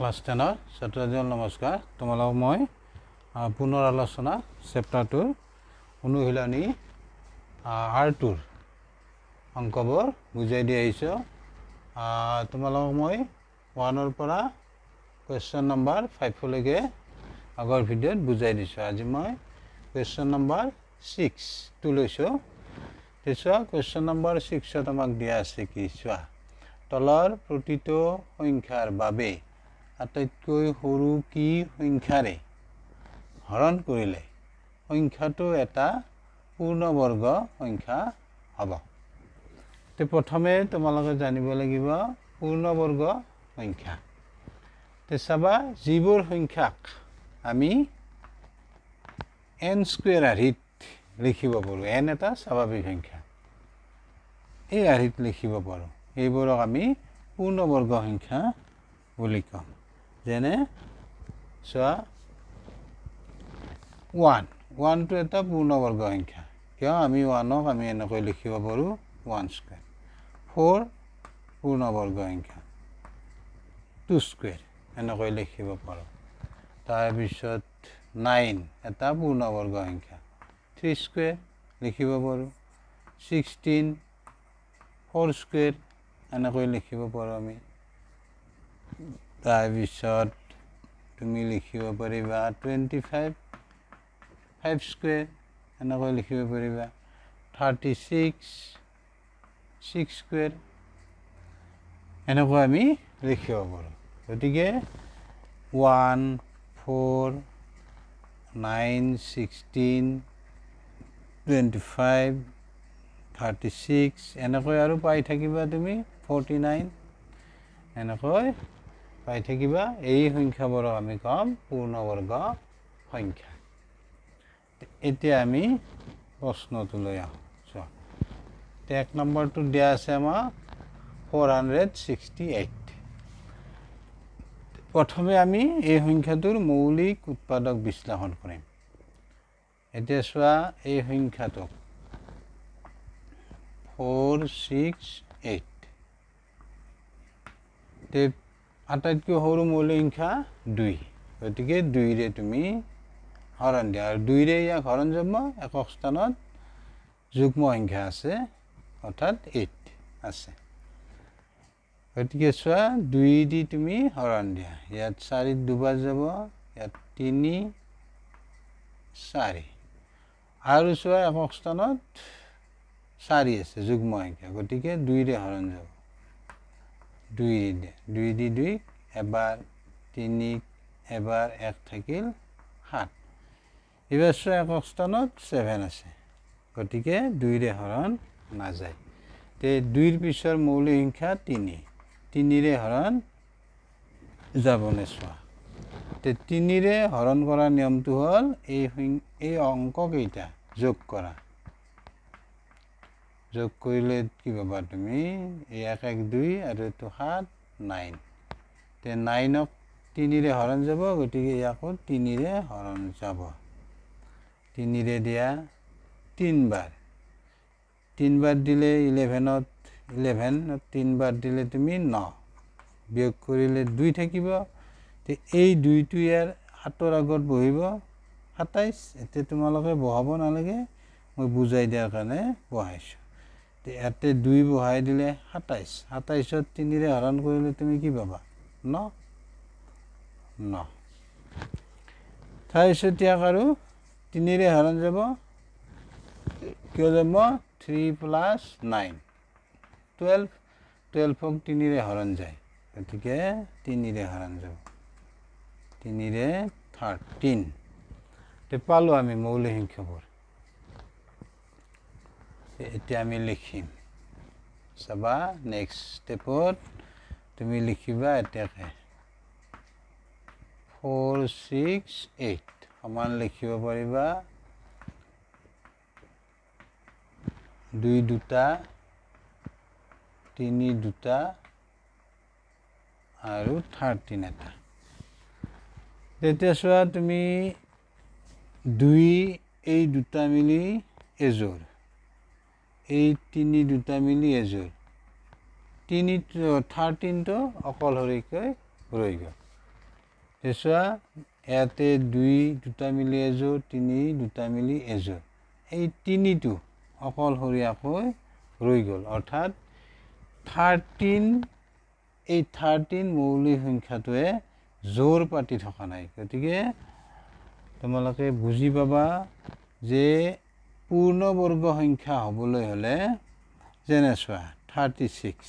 Class টেনৰ ছাত্ৰ নমস্কাৰ। তোমালোকক মই পুনৰ আলোচনা চেপ্টাৰটোৰ অনুশীলনী আৰ টুৰ অংকবোৰ বুজাই দি আহিছোঁ। তোমালোকক মই ওৱানৰ পৰা কুৱেশ্যন নম্বৰ ফাইভলৈকে আগৰ ভিডিঅ'ত বুজাই দিছোঁ। আজি মই কুৱেশ্যন নম্বৰ ছিক্সটো লৈছোঁ। তে চোৱা কুৱেশ্যন নম্বৰ ছিক্সত আমাক দিয়া আছে কি? চোৱা, তলৰ প্ৰতিটো সংখ্যাৰ বাবে আটাইতকৈ সৰু কি সংখ্যাৰে হৰণ কৰিলে? সংখ্যাটো এটা পূৰ্ণবৰ্গ সংখ্যা হ'ব। তে প্ৰথমে তোমালোকে জানিব লাগিব পূৰ্ণবৰ্গ সংখ্যা। তে চাবা, যিবোৰ সংখ্যাক আমি এন স্কুৱেৰ আৰ্হিত লিখিব পাৰোঁ। এন এটা স্বাভাৱিক সংখ্যা। এই আৰ্হিত লিখিব পাৰোঁ। এইবোৰক আমি পূৰ্ণবৰ্গ সংখ্যা বুলি কওঁ যেনে চোৱা ওৱান ওৱানটো এটা পূৰ্ণবৰ্গ সংখ্যা। কিয়? আমি ওৱানক আমি এনেকৈ লিখিব পাৰোঁ ওৱান স্কুৱেৰ ফ'ৰ পূৰ্ণবৰ্গ সংখ্যা। টু স্কুৱেৰ এনেকৈ লিখিব পাৰোঁ। তাৰপিছত নাইন এটা পূৰ্ণবৰ্গ সংখ্যা। থ্ৰী স্কুৱেৰ লিখিব পাৰোঁ। ছিক্সটিন ফ'ৰ স্কুৱেৰ এনেকৈ লিখিব পাৰোঁ আমি। তাৰপিছত তুমি লিখিব পাৰিবা টুৱেণ্টি ফাইভ ফাইভ স্কুৱেৰ এনেকৈ লিখিব পাৰিবা। থাৰ্টি ছিক্স ছিক্স স্কুৱেৰ এনেকৈ আমি লিখিব পাৰোঁ। গতিকে one four nine sixteen twenty five thirty six এনেকৈ আৰু পাই থাকিবা তুমি ফৰ্টি নাইন এনেকৈ পাই থাকিবা এই সংখ্যাবোৰক আমি ক'ম, পূৰ্ণবৰ্গ সংখ্যা। এতিয়া আমি প্ৰশ্নটোলৈ আহোঁ। চোৱা এক নম্বৰটোত দিয়া আছে আমাক ফ'ৰ হাণ্ড্ৰেড ছিক্সটি এইট প্ৰথমে আমি এই সংখ্যাটোৰ মৌলিক উৎপাদক বিশ্লেষণ কৰিম। এতিয়া চোৱা, এই সংখ্যাটোক ফ'ৰ ছিক্স এইট আটাইতকৈ সৰু মৌলিক সংখ্যা দুই। গতিকে দুইৰে তুমি হৰণ দিয়া। আৰু দুইৰে ইয়াক হৰণ যাব একক স্থানত যুগ্ম সংখ্যা আছে, অৰ্থাৎ এইট আছে। গতিকে চোৱা, দুই দি তুমি হৰণ দিয়া। ইয়াত চাৰিত দুবাৰ যাব, ইয়াত তিনি, চাৰি। আৰু চোৱা, একক স্থানত চাৰি আছে, যুগ্ম সংখ্যা। গতিকে দুইৰে হৰণ যাব। দুই দুই দি দুই এবাৰ তিনি এবাৰ এক থাকিল সাত। এইবাৰ একক স্থানত ছেভেন আছে। গতিকে দুইৰে হৰণ নাযায়। তে দুইৰ পিছৰ মৌলিক সংখ্যা তিনি। তিনিৰে হৰণ যাবনে চোৱা তে তিনিৰে হৰণ কৰা নিয়মটো হ'ল এই এই অংককেইটা যোগ কৰা। যোগ কৰিলে কি পাবা তুমি? এক এক, দুই আৰু এইটো সাত, নাইন। তে নাইনক তিনিৰে হৰণ যাব, গতিকে ইয়াকো তিনিৰে হৰণ যাব। তিনিৰে দিয়া তিনিবাৰ। তিনিবাৰ দিলে ইলেভেনত ইলেভেনত তিনিবাৰ দিলে তুমি ন। বিয়োগ কৰিলে দুই থাকিব। তে এই দুইটো ইয়াৰ সাতৰ আগত বহিব। সাতাইছ, এতিয়া তোমালোকে বহাব নালাগে। মই বুজাই দিয়াৰ কাৰণে বহাইছোঁ। ইয়াতে দুই বহাই দিলে সাতাইছ। সাতাইছত তিনিৰে হৰণ কৰিলে তুমি কি পাবা? ন। ন। তাৰপিছত ইয়াক আৰু তিনিৰে হৰণ যাব। কিয় যাব? থ্ৰী প্লাছ নাইন টুৱেলভ টুৱেলভক তিনিৰে হৰণ যায়। গতিকে তিনিৰে হৰণ যাব। তিনিৰে থাৰ্টিন পালোঁ আমি মৌলিক সংখ্যাবোৰ। এতিয়া আমি লিখিম। চাবা নেক্সট ষ্টেপত তুমি লিখিবা এতিয়াকে। ফ'ৰ ছিক্স এইট সমান লিখিব পাৰিবা। দুই দুটা তিনি দুটা আৰু থাৰ্টিন এটা। তেতিয়া চোৱা তুমি দুই এই দুটা মিলি এযোৰ। এই তিনি দুটা মিলি এযোৰ তিনি থাৰ্টিনটো অকলশৰীকৈ ৰৈ গ'ল চোৱা ইয়াতে দুই দুটা মিলি এযোৰ তিনি দুটা মিলি এযোৰ এই তিনিটো অকলশৰীয়াকৈ ৰৈ গ'ল অৰ্থাৎ থাৰ্টিন এই থাৰ্টিন মৌলিক সংখ্যাটোৱে জোৰ পাতি থকা নাই। গতিকে তোমালোকে বুজি পাবা যে পূৰ্ণবৰ্গ সংখ্যা হ'বলৈ হ'লে, যেনে চোৱা থাৰ্টি ছিক্স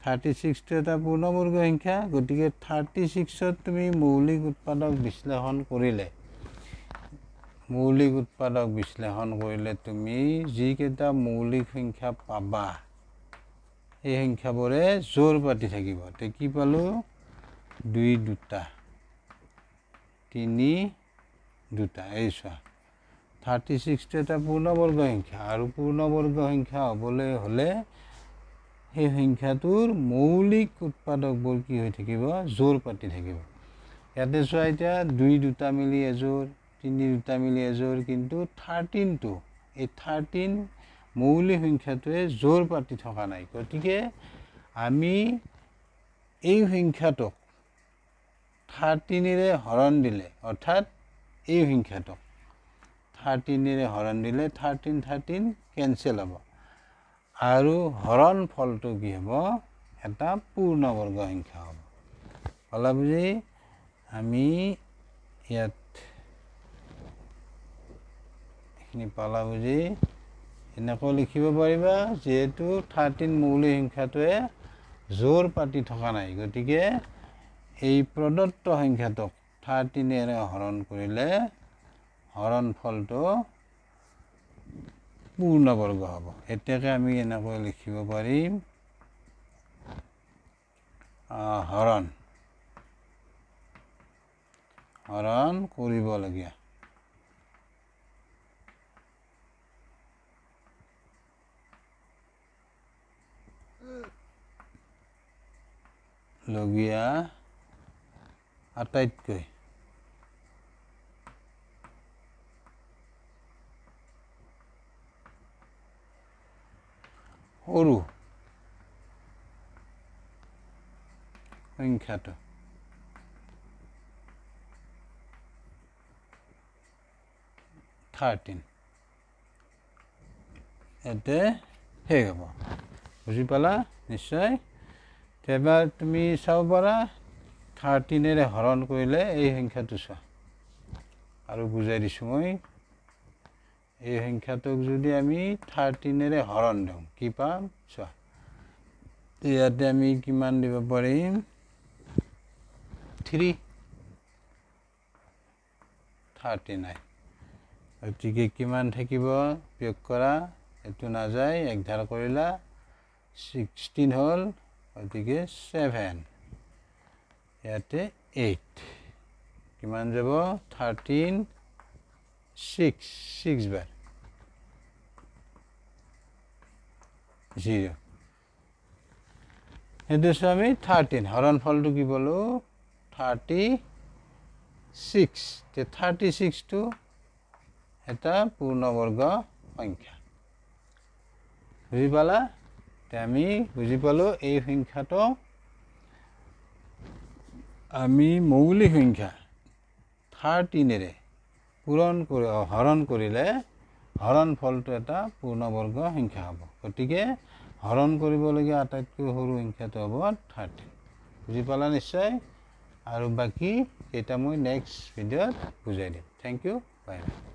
থাৰ্টি ছিক্সটো এটা পূৰ্ণবৰ্গ সংখ্যা, গতিকে থাৰ্টি ছিক্সত তুমি মৌলিক উৎপাদক বিশ্লেষণ কৰিলে, মৌলিক উৎপাদক বিশ্লেষণ কৰিলে তুমি যিকেইটা মৌলিক সংখ্যা পাবা এই সংখ্যাবোৰে জোৰ পাতি থাকিব। তে কি পালোঁ? দুই দুটা, তিনি দুটা। এই চোৱা থাৰ্টি ছিক্সটো এটা পূৰ্ণবৰ্গ সংখ্যা আৰু পূৰ্ণবৰ্গ সংখ্যা হ'বলৈ হ'লে সেই সংখ্যাটোৰ মৌলিক উৎপাদকবোৰ কি হৈ থাকিব? জোৰ পাতি থাকিব। ইয়াতে চোৱা, এতিয়া দুই দুটা মিলি এযোৰ তিনি দুটা মিলি এযোৰ কিন্তু থাৰ্টিনটো এই থাৰ্টিন মৌলিক সংখ্যাটোৱে জোৰ পাতি থকা নাই। গতিকে আমি এই সংখ্যাটোক থাৰ্টিনেৰে হৰণ দিলে, অৰ্থাৎ এই সংখ্যাটোক থাৰ্টিনেৰে হৰণ দিলে থাৰ্টিন থাৰ্টিন কেঞ্চেল হ'ব আৰু হৰণ ফলটো কি হ'ব এটা পূৰ্ণবৰ্গ সংখ্যা হ'ব কলা বুজি আমি ইয়াত এইখিনি পালা বুজি এনেকৈ লিখিব পাৰিবা যিহেতু থাৰ্টিন মৌলিক সংখ্যাটোৱে জোৰ পাতি থকা নাই গতিকে এই প্ৰদত্ত সংখ্যাটোক থাৰ্টিনেৰে হৰণ কৰিলে হৰণ ফলটো পূৰ্ণবৰ্গ হ'ব। এতিয়াকে আমি এনেকৈ লিখিব পাৰিম হৰণ। হৰণ কৰিবলগীয়া। লগীয়া আটাইতকৈ। সৰু সংখ্যাটো থাৰ্টিন ইয়াতে শেষ হ'ব বুজি পালা নিশ্চয় এবাৰ তুমি চাব পাৰা থাৰ্টিনেৰে হৰণ কৰিলে এই সংখ্যাটো চোৱা আৰু বুজাই দিছোঁ মই এই সংখ্যাটোক যদি আমি থাৰ্টিনেৰে হৰণ দিওঁ কি পাম? চোৱা ইয়াতে আমি কিমান দিব পাৰিম? থ্ৰী। থাৰ্টি নাইন গতিকে কিমান থাকিব? বিয়োগ কৰা, এইটো নাযায়, একধাৰ কৰিলা, ছিক্সটিন হ'ল গতিকে ছেভেন। ইয়াতে এইট। কিমান যাব? থাৰ্টিন, ছিক্স ছিক্স বাৰ। সেইটো চোৱা আমি থাৰ্টিন হৰণ ফলটো কি পালোঁ থাৰ্টি ছিক্স তে থাৰ্টি ছিক্সটো এটা পূৰ্ণবৰ্গ সংখ্যা। বুজি পালা? তে আমি বুজি পালোঁ এই সংখ্যাটো আমি মৌলিক সংখ্যা। থাৰ্টিনেৰে পূৰণ কৰি হৰণ কৰিলে হৰণ ফলটো এটা পূৰ্ণবৰ্গ সংখ্যা হ'ব। গতিকে হৰণ কৰিবলগীয়া আটাইতকৈ সৰু সংখ্যাটো হ'ব থাৰ্টিন বুজি পালা নিশ্চয়? আৰু বাকী কেইটা মই নেক্সট ভিডিঅ'ত বুজাই দিম। Thank you bye bye